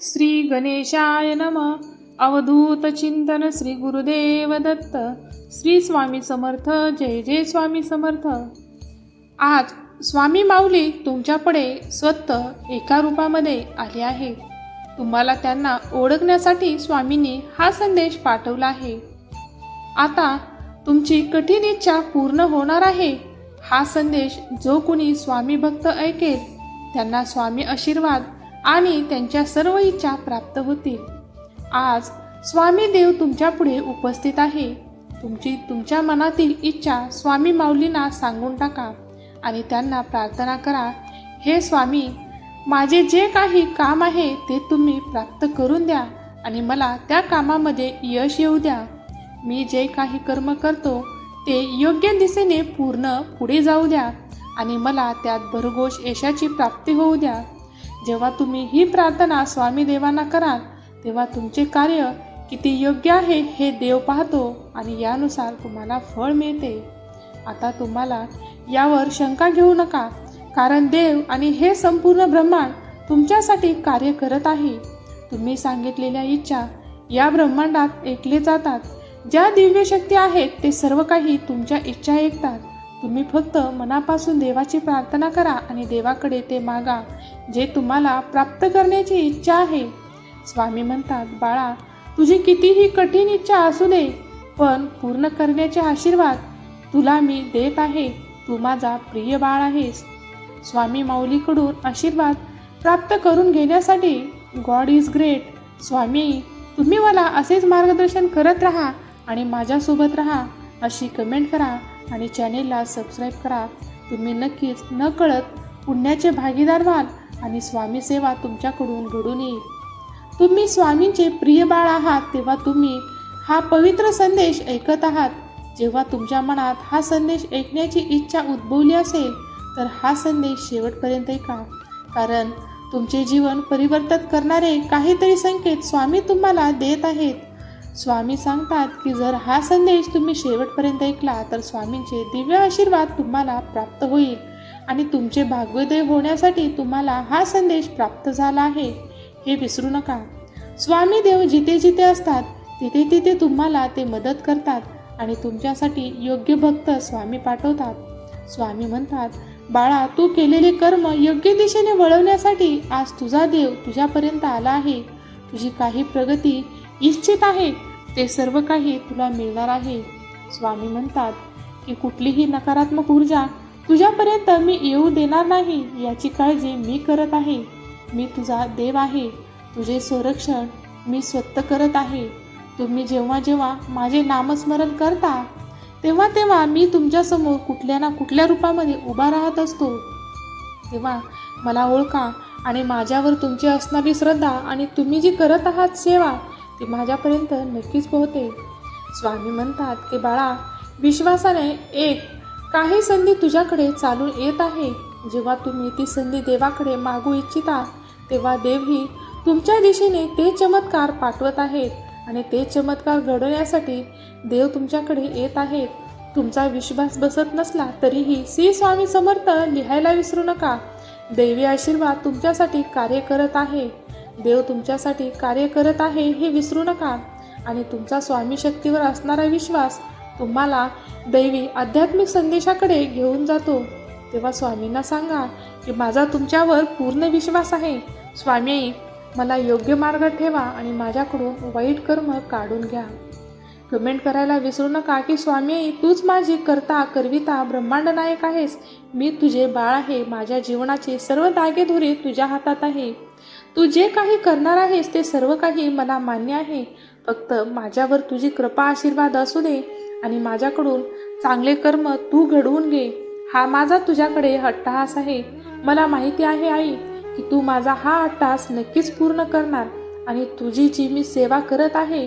श्री गणेशाय नम. अवधूत चिंतन श्री गुरुदेव दत्त. श्री स्वामी समर्थ. जय जय स्वामी समर्थ. आज स्वामी माऊली तुमच्यापुढे स्वतः एका रूपामध्ये आले आहे. तुम्हाला त्यांना ओळखण्यासाठी स्वामींनी हा संदेश पाठवला आहे. आता तुमची कठीण इच्छा पूर्ण होणार आहे. हा संदेश जो कुणी स्वामी भक्त ऐकेल त्यांना स्वामी आशीर्वाद आणि त्यांच्या सर्व इच्छा प्राप्त होतील. आज स्वामी देव तुमच्यापुढे उपस्थित आहे. तुमची तुमच्या मनातील इच्छा स्वामी माऊलींना सांगून टाका आणि त्यांना प्रार्थना करा. हे स्वामी माझे जे काही काम आहे ते तुम्ही प्राप्त करून द्या आणि मला त्या कामामध्ये यश येऊ द्या. मी जे काही कर्म करतो ते योग्य दिशेने पूर्ण पुढे जाऊ द्या आणि मला त्यात भरघोष यशाची प्राप्ती होऊ द्या. जेव्हा तुम्ही ही प्रार्थना स्वामी देवांना कराल तेव्हा तुमचे कार्य किती योग्य आहे हे देव पाहतो आणि यानुसार तुम्हाला फळ मिळते. आता तुम्हाला यावर शंका घेऊ नका कारण देव आणि हे संपूर्ण ब्रह्मांड तुमच्यासाठी कार्य करत आहे. तुम्ही सांगितलेल्या इच्छा या ब्रह्मांडात ऐकले जातात. ज्या दिव्य शक्ती आहेत ते सर्व काही तुमच्या इच्छा ऐकतात. तुम्ही फक्त मनापासून देवाची प्रार्थना करा आणि देवाकडे ते मागा जे तुम्हाला प्राप्त करण्याची इच्छा आहे. स्वामी म्हणतात बाळा तुझी कितीही कठीण इच्छा असू दे पण पूर्ण करण्याचे आशीर्वाद तुला मी देत आहे. तू माझा प्रिय बाळ आहेस. स्वामी माऊलीकडून आशीर्वाद प्राप्त करून घेण्यासाठी गॉड इज ग्रेट. स्वामी तुम्ही मला असेच मार्गदर्शन करत राहा आणि माझ्यासोबत राहा अशी कमेंट करा. आणि चॅनेलला सबस्क्राईब करा. तुम्ही नक्कीच न कळत पुण्याचे भागीदार व्हाल आणि स्वामी सेवा तुमच्याकडून घडून येईल. तुम्ही स्वामींचे प्रिय बाळ आहात तेव्हा तुम्ही हा पवित्र संदेश ऐकत आहात. जेव्हा तुमच्या मनात हा संदेश ऐकण्याची इच्छा उद्भवली असेल तर हा संदेश शेवटपर्यंत ऐका. कारण तुमचे जीवन परिवर्तित करणारे काहीतरी संकेत स्वामी तुम्हाला देत आहेत. स्वामी सांगतात की जर हा संदेश तुम्ही शेवटपर्यंत ऐकला तर स्वामींचे दिव्य आशीर्वाद तुम्हाला प्राप्त होईल. आणि तुमचे भाग्योदय होण्यासाठी तुम्हाला हा संदेश प्राप्त झाला आहे. हे विसरू नका. स्वामी देव जिथे जिथे असतात तिथे तिथे तुम्हाला ते मदत करतात आणि तुमच्यासाठी योग्य भक्त स्वामी पाठवतात. स्वामी म्हणतात बाळा तू केलेले कर्म योग्य दिशेने वळवण्यासाठी आज तुझा देव तुझ्यापर्यंत आला आहे. तुझी काही प्रगती इच्छित आहे. ते सर्व काही तुला मिळणार आहे. स्वामी म्हणतात की कुठलीही नकारात्मक ऊर्जा तुझ्यापर्यंत मी येऊ देणार नाही याची काळजी मी करत आहे. मी तुझा देव आहे. तुझे संरक्षण मी स्वतः करत आहे. तुम्ही जेव्हा जेव्हा माझे नामस्मरण करता तेव्हा तेव्हा मी तुमच्यासमोर कुठल्या ना कुठल्या रूपामध्ये उभा राहत असतो. तेव्हा मला ओळखा आणि माझ्यावर तुमची असणारी श्रद्धा आणि तुम्ही जी करत आहात सेवा ती माझ्यापर्यंत नक्कीच पोहोते. स्वामी म्हणतात की बाळा विश्वासाने एक काही संधी तुझ्याकडे चालून येत आहे. जेव्हा तुम्ही ती संधी देवाकडे मागू इच्छिता तेव्हा देवही तुमच्या दिशेने ते चमत्कार पाठवत आहेत आणि ते चमत्कार घडवण्यासाठी देव तुमच्याकडे येत आहेत. तुमचा विश्वास बसत नसला तरीही श्री स्वामी समर्थ लिहायला विसरू नका. दैवी आशीर्वाद तुमच्यासाठी कार्य करत आहे. देव तुमच्यासाठी कार्य करत आहे हे विसरू नका. आणि तुमचा स्वामी शक्तीवर असणारा विश्वास तुम्हाला दैवी आध्यात्मिक संदेशाकडे घेऊन जातो. तेव्हा स्वामींना सांगा की माझा तुमच्यावर पूर्ण विश्वास आहे. स्वामी मला योग्य मार्ग ठेवा आणि माझ्याकडून वाईट कर्म काढून घ्या. कमेंट करायला विसरू नका की स्वामी तूच माझी करता करविता ब्रह्मांड नायक आहेस. मी तुझे बाळ आहे. माझ्या जीवनाचे सर्व धागेधुरे तुझ्या हातात आहे. तू जे काही करणार आहेस ते सर्व काही मला मान्य आहे. फक्त माझ्यावर तुझी कृपा आशीर्वाद असू दे आणि माझ्याकडून चांगले कर्म तू घडवून घे. हा माझा तुझ्याकडे अट्टहास आहे. मला माहिती आहे आई की तू माझा हा अट्टहास नक्कीच पूर्ण करणार आणि तुझी जी मी सेवा करत आहे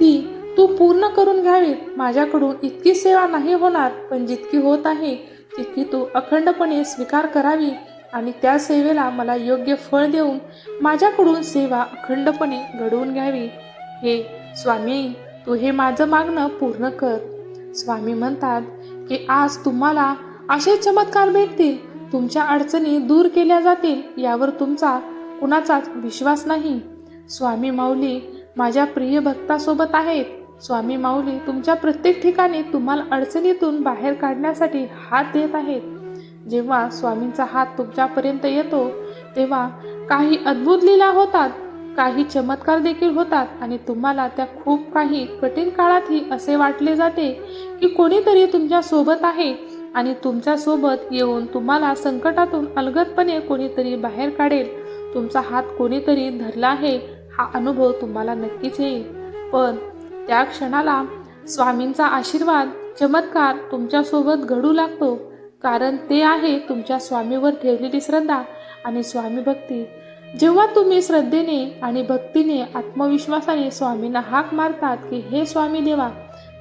ती तू पूर्ण करून घ्यावी. माझ्याकडून इतकी सेवा नाही होणार पण जितकी होत आहे तितकी तू अखंडपणे स्वीकार करावी. आणि त्या सेवेला मला योग्य फळ देऊन माझ्याकडून सेवा अखंडपणे घडवून घ्यावी. हे स्वामी तू हे माझं मागणं पूर्ण कर. स्वामी म्हणतात की आज तुम्हाला असे चमत्कार भेटतील तुमच्या अडचणी दूर केल्या जातील यावर तुमचा कुणाचाच विश्वास नाही. स्वामी माऊली माझ्या प्रिय भक्तासोबत आहेत. स्वामी माऊली तुमच्या प्रत्येक ठिकाणी तुम्हाला अडचणीतून बाहेर काढण्यासाठी हात देत आहेत. जेव्हा स्वामींचा हात तुमच्यापर्यंत येतो तेव्हा काही अद्भुत लीला होतात काही चमत्कार देखील होतात आणि तुम्हाला त्या खूप काही कठीण काळातही असे वाटले जाते की कोणीतरी तुमच्यासोबत आहे आणि तुमच्यासोबत येऊन तुम्हाला संकटातून अलगदपणे कोणीतरी बाहेर काढेल. तुमचा हात कोणीतरी धरला आहे हा अनुभव तुम्हाला नक्कीच येईल. पण त्या क्षणाला स्वामींचा आशीर्वाद चमत्कार तुमच्यासोबत घडू लागतो. कारण ते आहे तुमच्या स्वामीवर ठेवलेली श्रद्धा आणि स्वामी भक्ती. जेव्हा तुम्ही श्रद्धेने आणि भक्तीने आत्मविश्वासाने स्वामींना हाक मारतात की हे स्वामी देवा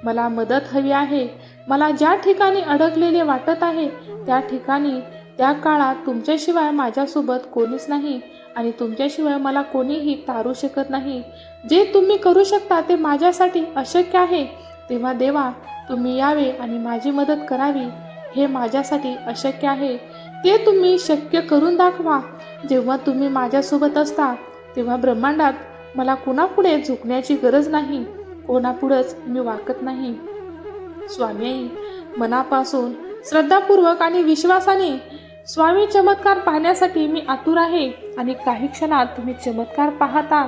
मला मदत हवी आहे. मला ज्या ठिकाणी अडकलेले वाटत आहे त्या ठिकाणी त्या काळात तुमच्याशिवाय माझ्यासोबत कोणीच नाही आणि तुमच्याशिवाय मला कोणीही तारू शकत नाही. जे तुम्ही करू शकता ते माझ्यासाठी अशक्य आहे. तेव्हा देवा तुम्ही यावे आणि माझी मदत करावी. हे माझ्यासाठी अशक्य आहे. ते तुम्ही शक्य करून दाखवा. जेव्हा तुम्ही माझ्यासोबत असता तेव्हा ब्रह्मांडात मला कुणापुढे झुकण्याची गरज नाही. कोणापुढंच मी वाकत नाही. स्वामी मनापासून श्रद्धापूर्वक आणि विश्वासाने स्वामी चमत्कार पाहण्यासाठी मी आतुर आहे आणि काही क्षणात तुम्ही चमत्कार पाहता.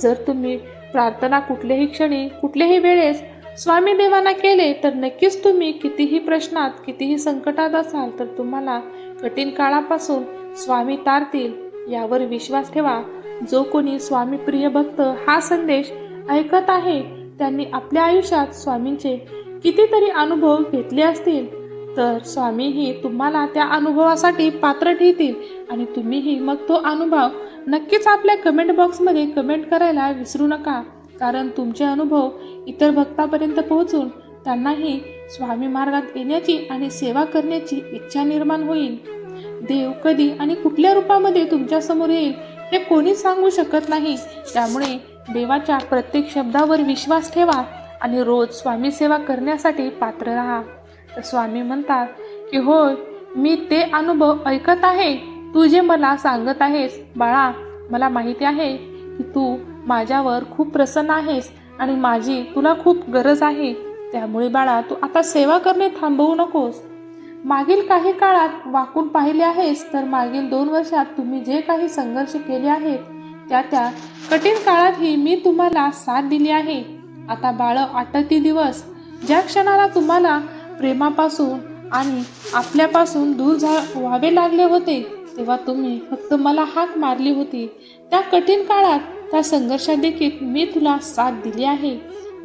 जर तुम्ही प्रार्थना कुठल्याही क्षणी कुठल्याही वेळेस स्वामी देवांना केले तर नक्कीच तुम्ही कितीही प्रश्नात कितीही संकटात असाल तर तुम्हाला कठीण काळापासून स्वामी तारतील यावर विश्वास ठेवा. जो कोणी स्वामी प्रिय भक्त हा संदेश ऐकत आहे त्यांनी आपल्या आयुष्यात स्वामींचे कितीतरी अनुभव घेतले असतील तर स्वामीही तुम्हाला त्या अनुभवासाठी पात्र ठेवतील आणि तुम्हीही मग तो अनुभव नक्कीच आपल्या कमेंट बॉक्समध्ये कमेंट करायला विसरू नका. कारण तुमचे अनुभव इतर भक्तापर्यंत पोहोचून त्यांनाही स्वामी मार्गात येण्याची आणि सेवा करण्याची इच्छा निर्माण होईल. देव कधी आणि कुठल्या रूपामध्ये तुमच्यासमोर येईल हे कोणीच सांगू शकत नाही. त्यामुळे देवाच्या प्रत्येक शब्दावर विश्वास ठेवा आणि रोज स्वामी सेवा करण्यासाठी पात्र राहा. तर स्वामी म्हणतात की होय मी ते अनुभव ऐकत आहे. तू जे मला सांगत आहेस बाळा मला माहिती आहे की तू माझ्यावर खूप प्रसन्न आहेस आणि माझी तुला खूप गरज आहे. त्यामुळे बाळा तू आता सेवा करणे थांबवू नकोस. मागील काही काळात वाकून पाहिले आहेस तर मागील दोन वर्षात तुम्ही जे काही संघर्ष केले आहेत त्या त्या कठीण काळातही मी तुम्हाला साथ दिली आहे. आता बाळ आटती दिवस ज्या क्षणाला तुम्हाला प्रेमापासून आणि आपल्यापासून दूर झा व्हावे लागले होते तेव्हा तुम्ही फक्त मला हाक मारली होती. त्या कठीण काळात त्या संघर्षात देखील मी तुला साथ दिली आहे.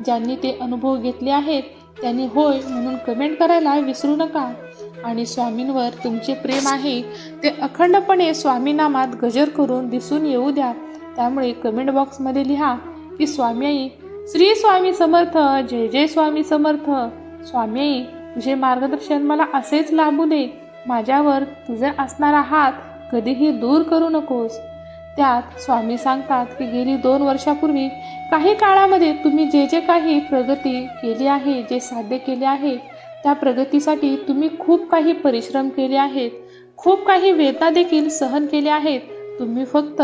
ज्यांनी ते अनुभव घेतले आहेत त्यांनी होय म्हणून कमेंट करायला विसरू नका. आणि स्वामींवर तुमचे प्रेम आहे ते अखंडपणे स्वामीनामात गजर करून दिसून येऊ द्या. त्यामुळे कमेंट बॉक्समध्ये लिहा की स्वामी आई श्री स्वामी समर्थ जय जय स्वामी समर्थ. स्वामी आई तुझे मार्गदर्शन मला असेच लाभू दे. माझ्यावर तुझा असणारा हात कधीही दूर करू नकोस. त्यात स्वामी सांगतात की गेली दोन वर्षापूर्वी काही काळामध्ये तुम्ही जे जे काही प्रगती केली आहे जे साध्य केले आहे त्या प्रगतीसाठी तुम्ही खूप काही परिश्रम केले आहेत. खूप काही वेदना देखील सहन केल्या आहेत. तुम्ही फक्त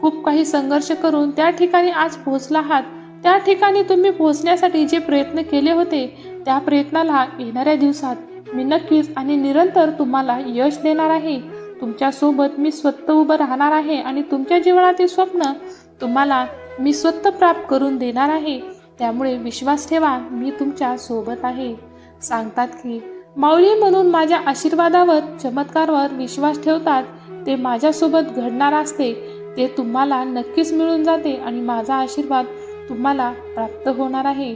खूप काही संघर्ष करून त्या ठिकाणी आज पोहोचला आहात. त्या ठिकाणी तुम्ही पोहोचण्यासाठी जे प्रयत्न केले होते त्या प्रयत्नाला येणाऱ्या दिवसात मी नक्कीच आणि निरंतर तुम्हाला यश देणार आहे. तुमच्यासोबत मी स्वतः उभं राहणार आहे आणि तुमच्या जीवनातील स्वप्न तुम्हाला मी स्वतः प्राप्त करून देणार आहे. त्यामुळे विश्वास ठेवा मी तुमच्यासोबत आहे. सांगतात की माऊली म्हणून माझ्या आशीर्वादावर चमत्कारवर विश्वास ठेवतात. ते माझ्यासोबत घडणार असते. ते तुम्हाला नक्कीच मिळून जाते आणि माझा आशीर्वाद तुम्हाला प्राप्त होणार आहे.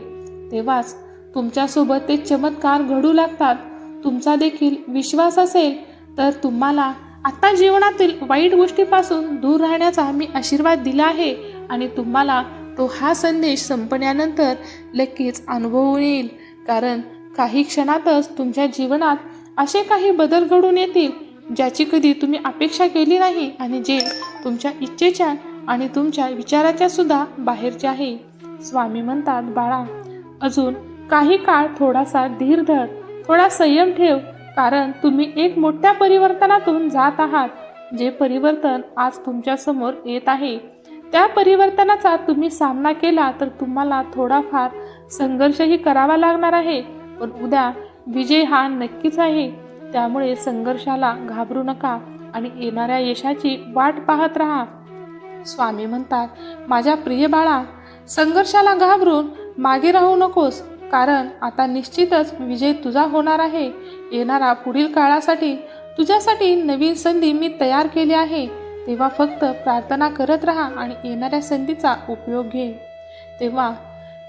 तेव्हाच तुमच्यासोबत ते चमत्कार घडू लागतात. तुमचा देखील विश्वास असेल तर तुम्हाला आत्ता जीवनातील वाईट गोष्टीपासून दूर राहण्याचा मी आशीर्वाद दिला आहे आणि तुम्हाला तो हा संदेश संपण्यानंतर नक्कीच अनुभवून येईल. कारण काही क्षणातच तुमच्या जीवनात असे काही बदल घडून येतील ज्याची कधी तुम्ही अपेक्षा केली नाही आणि जे तुमच्या इच्छेच्या आणि तुमच्या विचाराच्या सुद्धा बाहेरचे आहे. स्वामी म्हणतात बाळा अजून काही काळ थोडासा धीर धर थोडा संयम ठेव कारण तुम्ही एक मोठ्या परिवर्तनातून जात आहात. जे परिवर्तन आज तुमच्यासमोर येत आहे त्या परिवर्तनाचा तुम्ही सामना केला तर तुम्हाला थोडाफार संघर्षही करावा लागणार आहे. पण उद्या विजय हा नक्कीच आहे. त्यामुळे संघर्षाला घाबरू नका आणि येणाऱ्या यशाची वाट पाहत राहा. स्वामी म्हणतात माझ्या प्रिय बाळा संघर्षाला घाबरून मागे राहू नकोस. कारण आता निश्चितच विजय तुझा होणार आहे. येणारा पुढील काळासाठी तुझ्यासाठी नवीन संधी मी तयार केली आहे. तेव्हा फक्त प्रार्थना करत राहा आणि येणाऱ्या संधीचा उपयोग घे. तेव्हा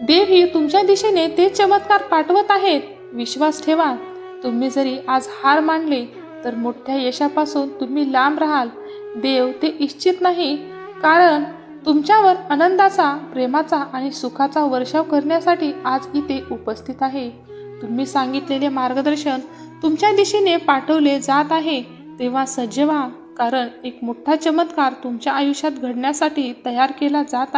देव ही तुमच्या दिशेने ते चमत्कार पाठवत आहेत. विश्वास ठेवा. तुम्ही जरी आज हार मानले तर मोठ्या यशापासून तुम्ही लांब राहाल. देव ते इच्छित नाही. कारण तुमच्यावर आनंदाचा प्रेमाचा आणि सुखाचा वर्षाव करण्यासाठी आज इथे उपस्थित आहे. तुम्ही सांगितलेले मार्गदर्शन तुमच्या दिशेने पाठवले जात आहे. तेव्हा सज्ज व्हा कारण एक मोठा चमत्कार तुमच्या आयुष्यात घडण्यासाठी तयार केला जात आहे.